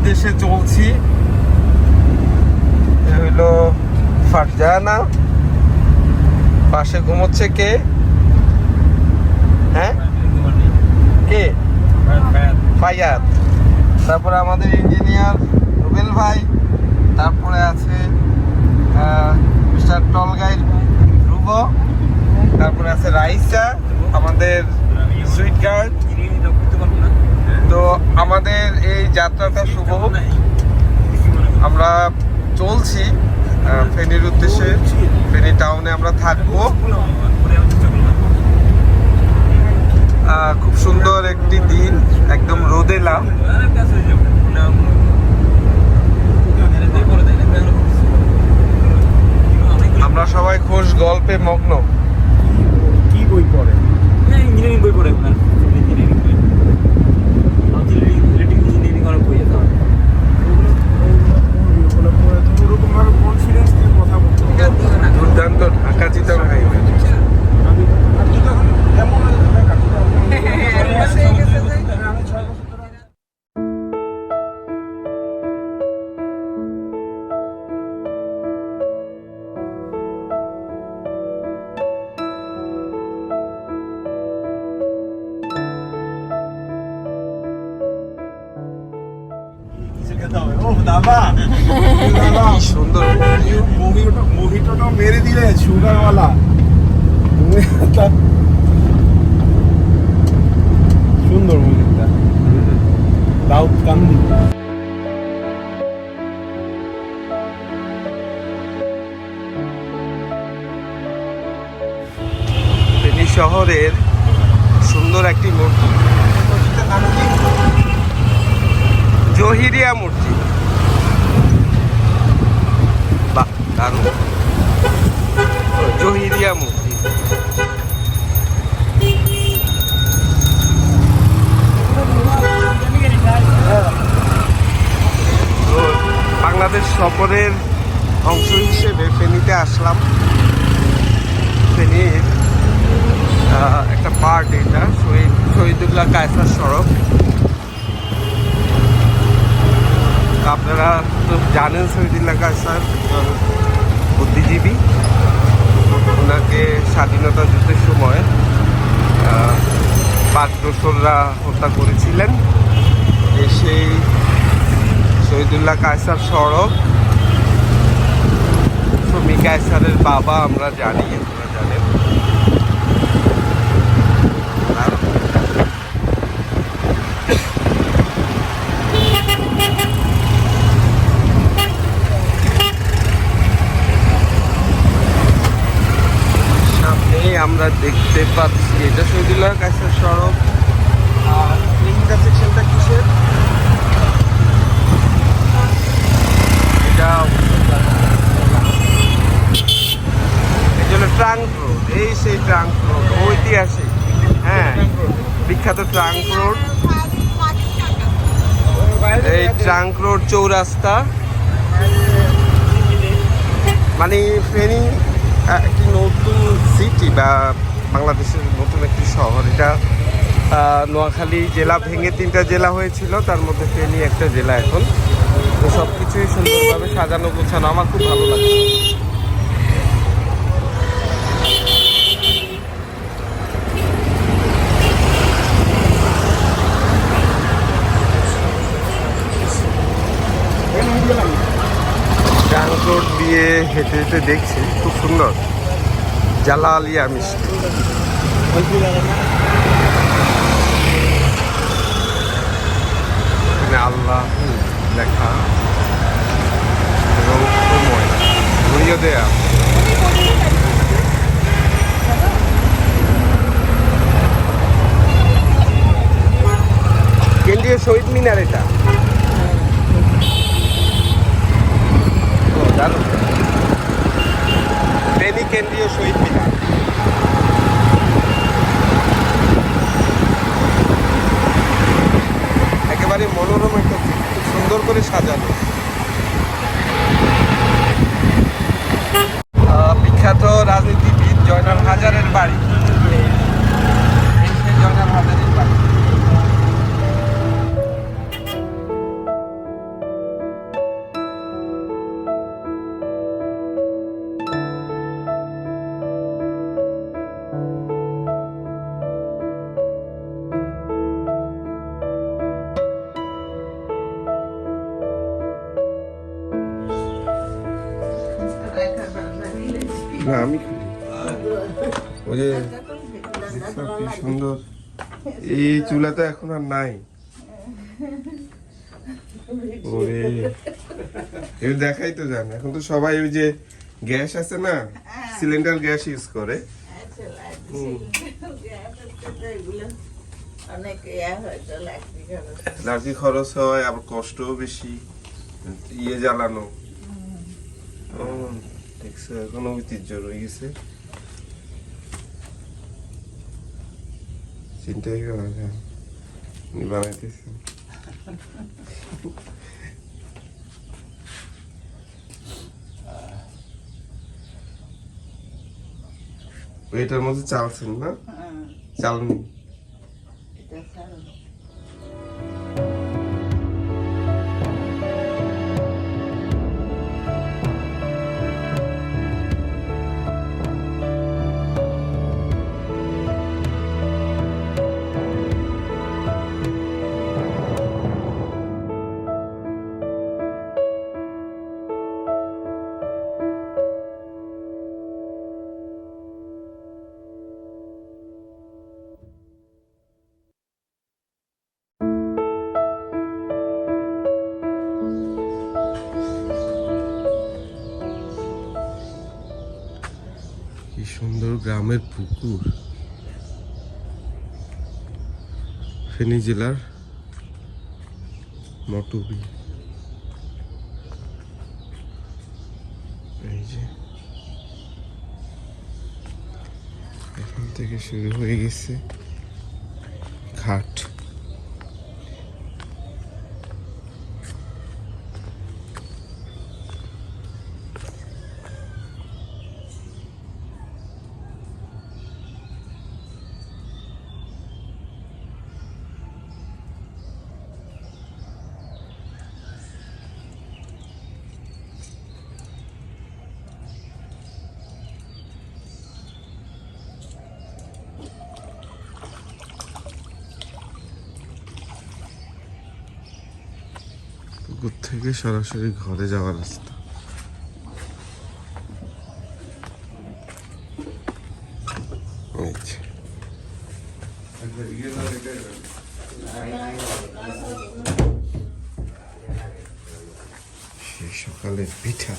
উদ্দেশ্যে চলছি। হইল ফারজানা। পাশে ঘুমোচ্ছে কে? হ্যাঁ? কে? ফাইয়াদ তারপরে আমাদের ইঞ্জিনিয়ার রুবেল ভাই। তারপরে আছে মিস্টার টলগাইর ধ্রুব তারপরে আছে রাইসা, আমাদের সুইট গার্ড আমাদের এই যাত্রাটা শুভ হোক। আমরা চলছি ফেনীর উদ্দেশ্যে। ফেনী টাউনে আমরা থাকব। খুব সুন্দর একটি দিন, একদম রোদেলা। সুন্দর মন্দিরটা দাউদ কান্দি শহরের সুন্দর একটি মূর্তি জহিরিয়া মূর্তি বাহ দারুণ জহিরিয়া মূর্তি তো বাংলাদেশ সফরের অংশ হিসেবে ফেনীতে আসলাম। ফেনীর একটা পার্ট এটা, শহীদ শহীদুল্লাহ কায়সার সড়ক। আপনারা তো জানেন শহীদুল্লাহ কায়সার বুদ্ধিজীবী। ওনাকে স্বাধীনতা যুদ্ধের সময় দোসররা হত্যা করেছিলেন। সেই শহীদুল্লাহ কায়সার সড়ক। সুমি কায়সারের বাবা আমরা জানি আপনারা জানেন আর সামনেই আমরা দেখতে পাচ্ছি এটা শহীদুল্লাহ কাছের সড়ক আর এই ইন্টারসেকশনটা কিসের এটা এই জন্য ট্রাঙ্ক রোড এই সেই ট্রাঙ্ক রোড ঐতিহাসিক হ্যাঁ বিখ্যাত ট্রাঙ্ক রোড। এই ট্রাঙ্ক রোড চৌরাস্তা। মানে ফেনী একটি নতুন সিটি বা বাংলাদেশের নতুন একটি শহর। এটা নোয়াখালী জেলা ভেঙে তিনটা জেলা হয়েছিল, তার মধ্যে ফেনী একটা জেলা এখন। তো সব কিছুই সুন্দরভাবে সাজানো গোছানো, আমার খুব ভালো লাগছে ট্যাঙ্ক রোড হেঁটে হেঁটে দেখছি, খুব সুন্দর। জালালিয়া মিষ্টি। আল্লাহ লেখা এবং সময়। দেয়া কেন্দ্রীয় শহীদ মিনার এটা। দারুণ ফেনী কেন্দ্রীয় শহীদ মিনার। একেবারে মনোরম একটা খুব সুন্দর করে সাজানো। বিখ্যাত রাজনীতিবিদ জয়নাল হাজারের বাড়ি। জয়নাল হাজারের বাড়ি। না, আমি ওই যে কি সুন্দর। এই চুলা তো এখন আর নাই। ওরে। এগুলো দেখাই তো জান এখন তো সবাই ওই যে গ্যাস আছে না, সিলিন্ডার গ্যাস ইউজ করে। লাঠি খরচ হয়, আবার কষ্টও বেশি ইয়ে জ্বালানো। দেখছ এখন ঐতিহ্য রয়ে গেছে চিন্তাই করা যায় বানাইতেছে। এটার মধ্যে চালছেন না? হ্যাঁ, চালনি এটা ছাড়ো। গ্রামের পুকুর। ফেনি জেলার মটুবি। এই যে। এখান থেকে শুরু হয়ে গেছে ঘাট। পুকুর থেকে সরাসরি ঘরে যাওয়ার রাস্তা। সকালের পিঠা।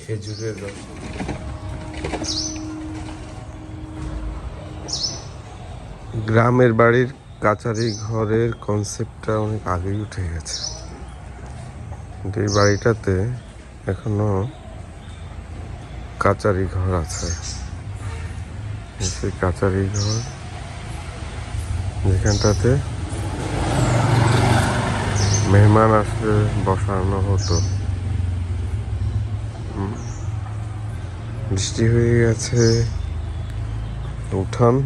খেজুরের রস। গ্রামের বাড়ির কাচারি ঘরের কনসেপ্টটা অনেক আগেই উঠে গেছে। কিন্তু এই বাড়িটাতে এখনও কাচারি ঘর আছে। সেই কাচারি ঘর যেখানটাতে মেহমান আসলে বসানো হতো। বৃষ্টি হয়ে গেছে, উঠান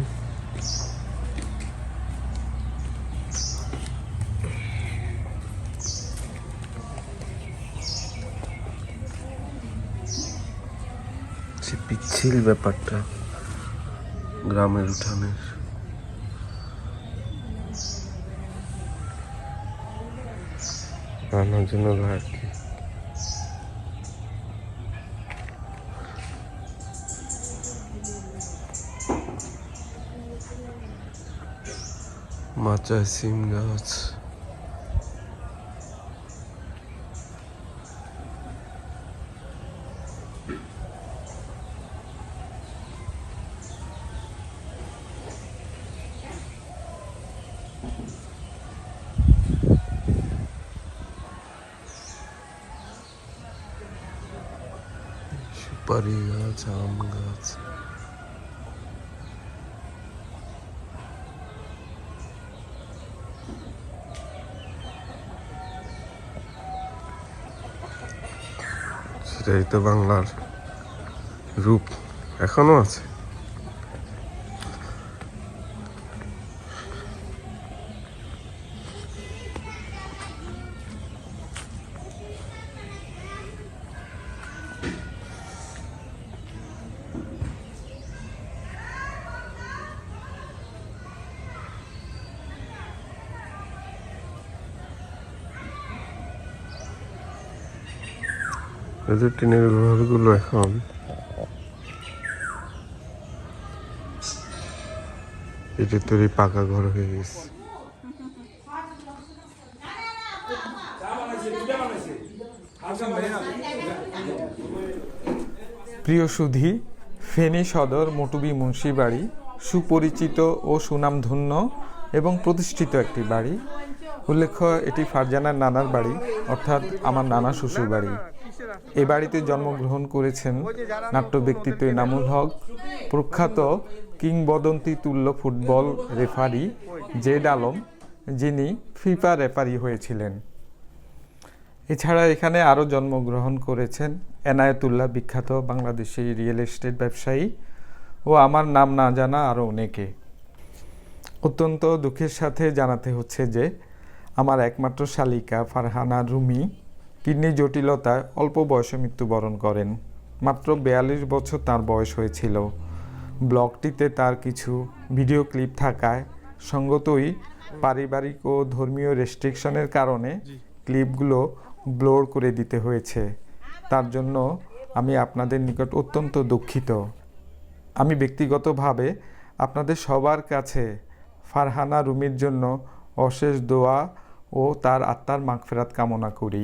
পিচ্ছিল ব্যাপারটা গ্রামের উঠানের। রান্নার জন্য লাগে মাচা সিম গাছ। সুপারি গাছ আম গাছ সেটাই তো বাংলার রূপ এখনও আছে যে টিনের ঘরগুলো এখন এটা তৈরি পাকা ঘর হয়ে গেছে। প্রিয় সুধী, ফেনী সদর মটুবি মুন্সিবাড়ি সুপরিচিত ও সুনামধন্য এবং প্রতিষ্ঠিত একটি বাড়ি। উল্লেখ্য, এটি ফারজানার নানার বাড়ি, অর্থাৎ আমার নানা শ্বশুর বাড়ি এ বাড়িতে জন্মগ্রহণ করেছেন নাট্য ব্যক্তিত্ব এনামুল হক, প্রখ্যাত কিংবদন্তি তুল্য ফুটবল রেফারি জেড আলম, যিনি ফিফা রেফারি হয়েছিলেন। এছাড়া এখানে আরও জন্মগ্রহণ করেছেন এনায়েতুল্লাহ, বিখ্যাত বাংলাদেশি রিয়েল এস্টেট ব্যবসায়ী ও আমার নাম না জানা আরও অনেকে। অত্যন্ত দুঃখের সাথে জানাতে হচ্ছে যে, আমার একমাত্র শালিকা ফারহানা রুমি কিডনি জটিলতায় অল্প বয়সে মৃত্যুবরণ করেন। মাত্র বিয়াল্লিশ বছর তার বয়স হয়েছিল। ব্লগটিতে তার কিছু ভিডিও ক্লিপ থাকায় সঙ্গতই পারিবারিক ও ধর্মীয় রেস্ট্রিকশনের কারণে ক্লিপগুলো ব্লোর করে দিতে হয়েছে। তার জন্য আমি আপনাদের নিকট অত্যন্ত দুঃখিত। আমি ব্যক্তিগতভাবে আপনাদের সবার কাছে ফারহানা রুমির জন্য অশেষ দোয়া ও তার আত্মার মাগফেরাত কামনা করি।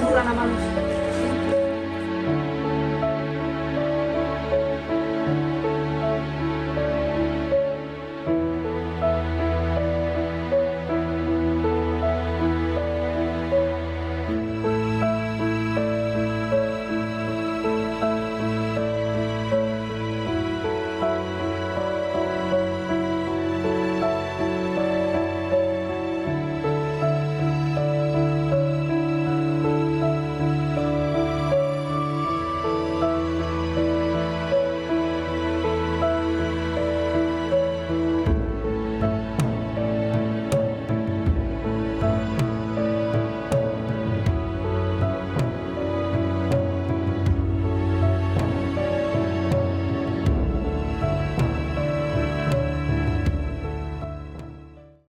পুরানা মানুষ।